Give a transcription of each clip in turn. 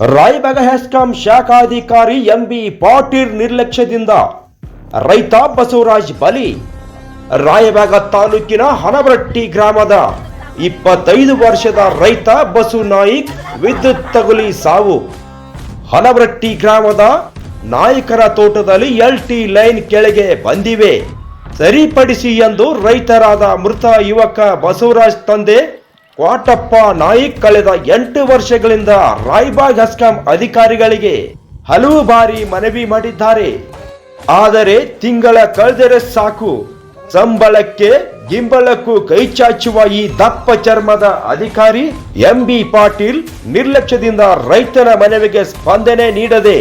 ರಾಯಬಾಗ ಹೆಸ್ಕಾಂ ಶಾಖಾಧಿಕಾರಿ ಎಂಬಿ ಪಾಟೀಲ್ ನಿರ್ಲಕ್ಷ್ಯದಿಂದ ರೈತ ಬಸವರಾಜ್ ಬಲಿ, ರಾಯಬಾಗ ತಾಲೂಕಿನ ಹನಬರಟ್ಟಿ ಗ್ರಾಮದ ಇಪ್ಪತ್ತೈದು ವರ್ಷದ ರೈತ ಬಸು ನಾಯಿಕ್ ವಿದ್ಯುತ್ ತಗುಲಿ ಸಾವು. ಹನಬರಟ್ಟಿ ಗ್ರಾಮದ ನಾಯಕರ ತೋಟದಲ್ಲಿ ಎಲ್ ಟಿ ಲೈನ್ ಕೆಳಗೆ ಬಂದಿವೆ. ಸರಿಪಡಿಸಿ ಎಂದು ರೈತರಾದ ಮೃತ ಯುವಕ ಬಸವರಾಜ್ ತಂದೆ ಕ್ವಾಟಪ್ಪ ನಾಯಿಕ್ ಕಳೆದ ಎಂಟು ವರ್ಷಗಳಿಂದ ರಾಯ್ಬಾಗ್ ಹಸ್ಕಾಂ ಅಧಿಕಾರಿಗಳಿಗೆ ಹಲವು ಬಾರಿ ಮನವಿ ಮಾಡಿದ್ದಾರೆ. ಆದರೆ ತಿಂಗಳ ಕಳೆದರೆ ಸಾಕು. ಸಂಬಳಕ್ಕೆ ಗಿಂಬಳಕ್ಕೂ ಕೈ ಚಾಚುವ ಈ ದಪ್ಪ ಚರ್ಮದ ಅಧಿಕಾರಿ ಎಂ ಬಿ ಪಾಟೀಲ್ ನಿರ್ಲಕ್ಷ್ಯದಿಂದ ರೈತನ ಮನವಿಗೆ ಸ್ಪಂದನೆ ನೀಡದೆ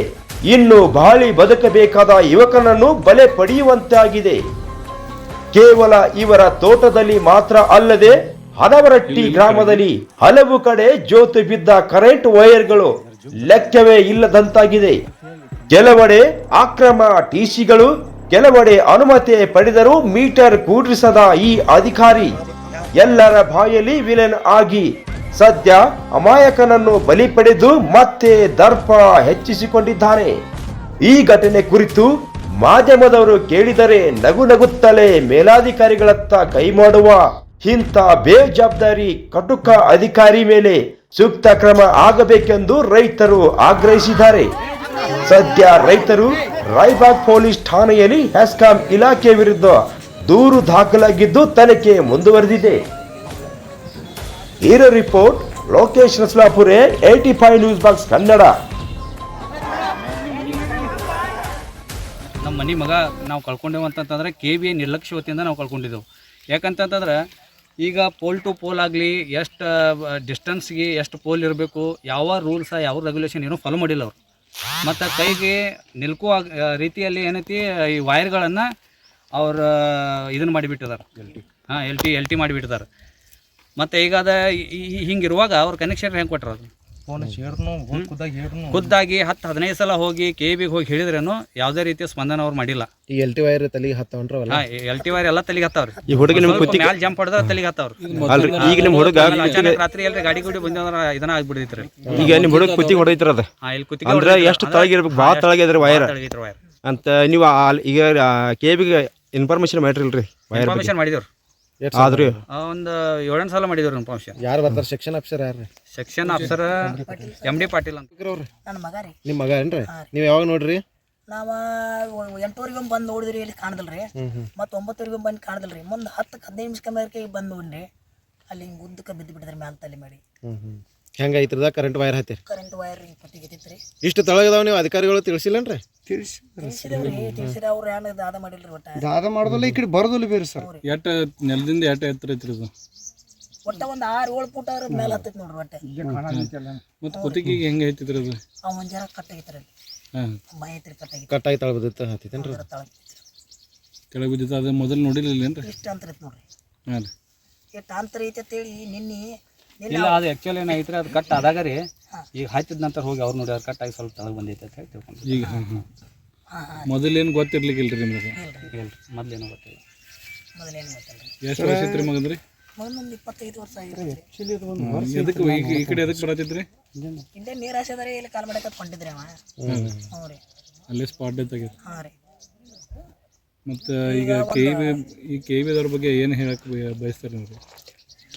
ಇನ್ನು ಬಾಳಿ ಬದುಕಬೇಕಾದ ಯುವಕನನ್ನು ಬಲೆ ಪಡೆಯುವಂತಾಗಿದೆ. ಕೇವಲ ಇವರ ತೋಟದಲ್ಲಿ ಮಾತ್ರ ಅಲ್ಲದೆ ಹನವರಟ್ಟಿ ಗ್ರಾಮದಲ್ಲಿ ಹಲವು ಕಡೆ ಜೋತು ಬಿದ್ದ ಕರೆಂಟ್ ವೈರ್ಗಳು ಲೆಕ್ಕವೇ ಇಲ್ಲದಂತಾಗಿದೆ. ಕೆಲವೆಡೆ ಅಕ್ರಮ ಟಿಸಿಗಳು ಕೆಲವೆಡೆ ಅನುಮತಿ ಪಡೆದರೂ ಮೀಟರ್ ಕೂಡಿಸದ ಈ ಅಧಿಕಾರಿ. ಎಲ್ಲರ ಬಾಯಲ್ಲಿ ವಿಲನ್ ಆಗಿ ಸದ್ಯ ಅಮಾಯಕನನ್ನು ಬಲಿ ಪಡೆದು ಮತ್ತೆ ದರ್ಪ ಹೆಚ್ಚಿಸಿಕೊಂಡಿದ್ದಾನೆ ಈ ಘಟನೆ ಕುರಿತು ಮಾಧ್ಯಮದವರು ಕೇಳಿದರೆ ನಗು ನಗುತ್ತಲೇ ಮೇಲಾಧಿಕಾರಿಗಳತ್ತ ಕೈ ಮಾಡುವ ಇಂಥ ಬೇಜವಾಬ್ದಾರಿ ಕಟುಕ ಅಧಿಕಾರಿ ಮೇಲೆ ಸೂಕ್ತ ಕ್ರಮ ಆಗಬೇಕೆಂದು ರೈತರು ಆಗ್ರಹಿಸಿದ್ದಾರೆ. ಸದ್ಯ ರೈತರು ರಾಯ್ಬಾಗ್ ಪೊಲೀಸ್ ಠಾಣೆಯಲ್ಲಿ ಹೆಸ್ಕಾಂ ಇಲಾಖೆ ವಿರುದ್ಧ ದೂರು ದಾಖಲಾಗಿದ್ದು ತನಿಖೆ ಮುಂದುವರೆದಿದೆ. Hero report, Lokesh Raslapure eighty five news box Kannada. ನಮ್ಮ ಮನೆ ಮಗ ನಾವು ಕಳ್ಕೊಂಡೇವು ಅಂತಂತಂದ್ರೆ ಕೆ ಬಿ ನಿರ್ಲಕ್ಷ್ಯ ವತಿಯಿಂದ ನಾವು ಕಳ್ಕೊಂಡಿದ್ದೆವು. ಯಾಕಂತಂತಂದ್ರೆ ಈಗ ಪೋಲ್ ಟು ಪೋಲ್ ಆಗಲಿ ಎಷ್ಟು ಡಿಸ್ಟೆನ್ಸ್ಗೆ ಎಷ್ಟು ಪೋಲ್ ಇರಬೇಕು ಯಾವ ರೂಲ್ಸ ಯಾವ ರೆಗ್ಯುಲೇಷನ್ ಏನೂ ಫಾಲೋ ಮಾಡಿಲ್ಲ ಅವರು. ಮತ್ತು ಕೈಗೆ ನಿಲ್ಕುವ ರೀತಿಯಲ್ಲಿ ಏನೈತಿ ಈ ವೈರ್ಗಳನ್ನು ಅವ್ರು ಇದನ್ನು ಮಾಡಿಬಿಟ್ಟಿದ್ದಾರೆ ಹಾಂ ಎಲ್ ಟಿ ಎಲ್ ಟಿ ಮಾಡಿಬಿಟ್ಟಿದ್ದಾರೆ ಮತ್ತು ಈಗ ಅದ ಹಿಂಗಿರುವಾಗ ಅವ್ರ ಕನೆಕ್ಷನ್ ಹೆಂಗೆ ಕೊಟ್ಟರು ಅದು ಖುದ್ದಾಗಿ ಹತ್ತು ಹದಿನೈದು ಸಲ ಹೋಗಿ ಕೆ ಬಿಗೆ ಹೋಗಿ ಹೇಳಿದ್ರೇನು ಯಾವುದೇ ರೀತಿಯ ಸ್ಪಂದನ ಅವ್ರು ಮಾಡಿಲ್ಲ. ಈ ಎಲ್ ಟಿ ವೈರ್ ತಲೆಗೆ ಹತ್ತವನ್ರವಲ್ಲ ಹಾ ಎಲ್ ಟಿ ವೈರ್ ಎಲ್ಲ ತಲೆಗೆ ಹತ್ತವ್ರಿ. ಈ ಹುಡುಗ ನಿಮ್ಗೆ ಕುತ್ತಿ ಮ್ಯಾಲ ಜಂಪ್ ಹೊಡೆದ್ರೆ ತಲೆಗೆ ಹತ್ತವ್ರಿ. ಅಲ್ರಿ ಈಗ ನಿಮ್ಮ ಹುಡುಗ ಅಚಾನಕ್ ರಾತ್ರಿ ಎಲ್ರಿ ಗಾಡಿ ಗುಡಿ ಬಂದ್ರ ಇದನ್ನ ಆಗ್ಬಿಡ್ತೈತ್ರಿ. ಈಗ ನಿಮ್ಮ ಹುಡುಗ ಕುತ್ತಿ ಹೊಡೈತ್ರ ಅದ. ಇಲ್ಲಿ ಕುತ್ತಿಗೆ ಅಂದ್ರೆ ಎಷ್ಟು ತಳಗಿರ್ಬೇಕು ಭಾಳ ತಳಗಿದ್ರೆ ವೈರ್ ತಳಗೈತ್ರಿ ವೈರ್ ಅಂತ ನೀವು ಈಗ ಕೆ ಬಿಗೆ ಇನ್ಫಾರ್ಮೇಶನ್ ಮಾಡಿರಿ ವೈರ್ ಬಗ್ಗೆ. ಇನ್ಫಾರ್ಮೇಶನ್ ಮಾಡಿದೇವ್ರಿ. ಆದ್ರಿ ಒಂದು ಏಳೆಂಟು ಸಲ ಮಾಡಿದೇವ್ರಿ ಇನ್ಫಾರ್ಮೇಶನ್ ಯಾರು ಬರ್ತಾರೆ? ಸೆಕ್ಷನ್ ಆಫೀಸರ್ ಯಾರು section officer M D Patil ಅಂತ. ನನ್ನ ಮಗ ರೀ. ನಿಮ್ಮ ಮಗ ಏನ್ರಿ? ನೀವು ಯಾವಾಗ ನೋಡ್ರಿ? ನಾವ ಎಂಟೂವರೆಗೆ ಬಂದು ನೋಡಿದ್ರಿ ಇಲ್ಲಿ ಕಾಣದಲ್ರಿ ಮತ್ತು ಒಂಬತ್ತುವರೆಗೆ ಬಂದು ಕಾಣದಲ್ರಿ ಮುಂದೆ ಹತ್ತಕ್ಕೆ ಹದಿನೈದು ನಿಮಿಷ ಕಮ್ಮಿ ಬಂದು ನೋಡ್ರಿ. ಅಲ್ಲಿ ಹಿಂಗೆ ಉದ್ದಕ್ಕೆ ಬಿದ್ದು ಬಿಟ್ಟಿದ್ರಿ ಮ್ಯಾಲ ತಲೆ ಮಾಡಿ ಹೆಂಗ ಐತ್ರದ ಕರೆಂಟ್ ವೈರ್ ಹತ್ತಿರ ಕರೆಂಟ್ ವೈರ್ ಹಿಂಗೆ ಪಟ್ಟಿಗೆತ್ತಿತ್ರಿ ಇಷ್ಟು ತಳಗದಾವ ನೀವು? ಅಧಿಕಾರಿಗಳು ತಿಳಿಸಿಲ್ಲನ್ರಿ? ತಿಳಿಸಿದ್ರೆ ಅವ್ರು ಏನು ದಾದ ಮಾಡಿಲ್ರಿ ಒಟ್ಟ? ದಾದ ಮಾಡೋದಲ್ಲ ಈ ಕಡೆ ಬರೋದಿಲ್ಲ ಬೇರೆ ಸರ್. ಎಟ್ಟ ನೆಲದಿಂದ ಎಟ್ಟ ಎತ್ತರ ಐತ್ರಿ ಅದು ಒಟ್ಟ ಒಂದು ಆರು ಏಳು ಫೂಟ್ ಅವ್ರ ಮೇಲೆ ಹತ್ತೈತಿ ನೋಡ್ರಿ ಒಟ್ಟೆ. ಮತ್ತು ಕುತ್ತಿಗೆಗೆ ಹೆಂಗೆ ಐತಿದ್ರಿ ಅದು? ಅವ ಒಂದು ಜರ ಕಟ್ಟಾಗಿತ್ರಿ ಹಾಂ. ಐತ್ರಿ ಕಟ್ಟಾಗಿ ತಳ ಬಿದ್ದಿತ್ತು ಹತ್ತಿತ್ತೇನ್ರಿ ಅದರ ತಳಗ ಕೆಳಗೆ ಬಿದ್ದಿತ್ತು ಅದು ಮೊದಲು ನೋಡಿರ್ಲಿಲ್ಲೇನ್ರಿ? ಇಷ್ಟು ಅಂತರ ಐತಿ ನೋಡ್ರಿ. ಹಾಂ ರೀ. ಎಷ್ಟು ಅಂತರ ಐತಿ ಅಂತೇಳಿ ನಿನ್ನೆ ಇಲ್ಲ ಅದು ಆ್ಯಕ್ಚುಲಿ ಏನಾಗಿತ್ತು ಅದು ಕಟ್ ಆದಾಗ ರೀ ಈಗ ಹಾಕಿದ ನಂತರ ಹೋಗಿ ಅವ್ರು ನೋಡಿ ಅದು ಕಟ್ ಆಗಿ ಸ್ವಲ್ಪ ತಳಗೆ ಬಂದೈತೆ ಅಂತ ಹೇಳಿ ತಿಳ್ಕೊಂಡು ಈಗ ಮೊದಲೇನು ಹಾಂ ಹಾಂ ಹಾಂ. ಮೊದಲೇನು ಗೊತ್ತಿರ್ಲಿಕ್ಕಿಲ್ರಿ ನಿಮ್ಗೆ? ಹೇಳ್ರಿ ಮೊದ್ಲೇನೋ ಗೊತ್ತಿಲ್ಲ. ಮೊದಲೇನು ಎಷ್ಟು ವರ್ಷ ಐತ್ರಿ ಮಗಂದ್ರಿ? ಮೊದಲೊಂದು ಇಪ್ಪತ್ತೈದು ವರ್ಷ ಆಗಿತ್ತು ಎದಕ್ಕೆ ಈ ಈ ಕಡೆ ಎದಕ್ಕೆ ಬರತ್ತಿದ್ರಿ? ಇಲ್ಲೇ ನೀರು ಹಾಸದ್ರಿ ಇಲ್ಲಿ ಕಾಲು ಮಾಡಕ್ಕೆ ಕೊಂಡಿದ್ರಿ ಅವ. ಹ್ಞೂ ರೀ. ಅಲ್ಲೇ ಸ್ಪಾಟ್ ಡೆತ್ ಆಗೈತೆ ಹಾಂ ರೀ. ಮತ್ತು ಈಗ ಕೆ ವಿ ಈ ಕೆ ವಿದವ್ರ ಬಗ್ಗೆ ಏನು ಹೇಳಕ್ಕೆ ಬಯ- ಬಯಸ್ತಾರೆ ನೀವು?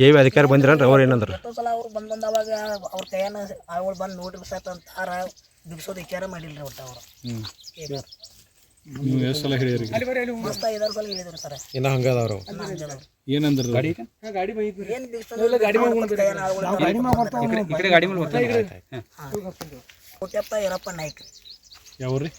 ಕೆ ವಿ ಅಧಿಕಾರಿ ಬಂದಿರಲ್ಲ ಅವ್ರು ಏನಂದ್ರೆ? ಸಲ ಅವ್ರು ಬಂದು ಬಂದು ಅವಾಗ ಅವ್ರ ಕೈಯನ್ನ ಅವಳು ಬಂದು ನೋಡ್ರಿ ಸತ್ ಅಂತ ಹಾರ ಬಿಡಿಸೋದು ವಿಚಾರ ಮಾಡಿಲ್ರಿ ಒಟ್ಟು ಅವರು. ಹ್ಞೂ ನೀವು ಎಷ್ಟು ಸಲ ಹೇಳಿರಿ ಮಸ್ತ ಐದಾರು ಸಲ ಹೇಳಿದ್ರು ಸರ್. ಇನ್ನ ಹಂಗದವ್ರು. ಏನಂದ್ರೆ ಏನು ಬಿಡಿಸೋದು? ಗಾಡಿ ಗಾಡಿ ಮೇಲೆ ಕೋಟ್ಯಪ್ಪ ಈರಪ್ಪ ನಾಯ್ಕ. ಯಾವ್ರಿ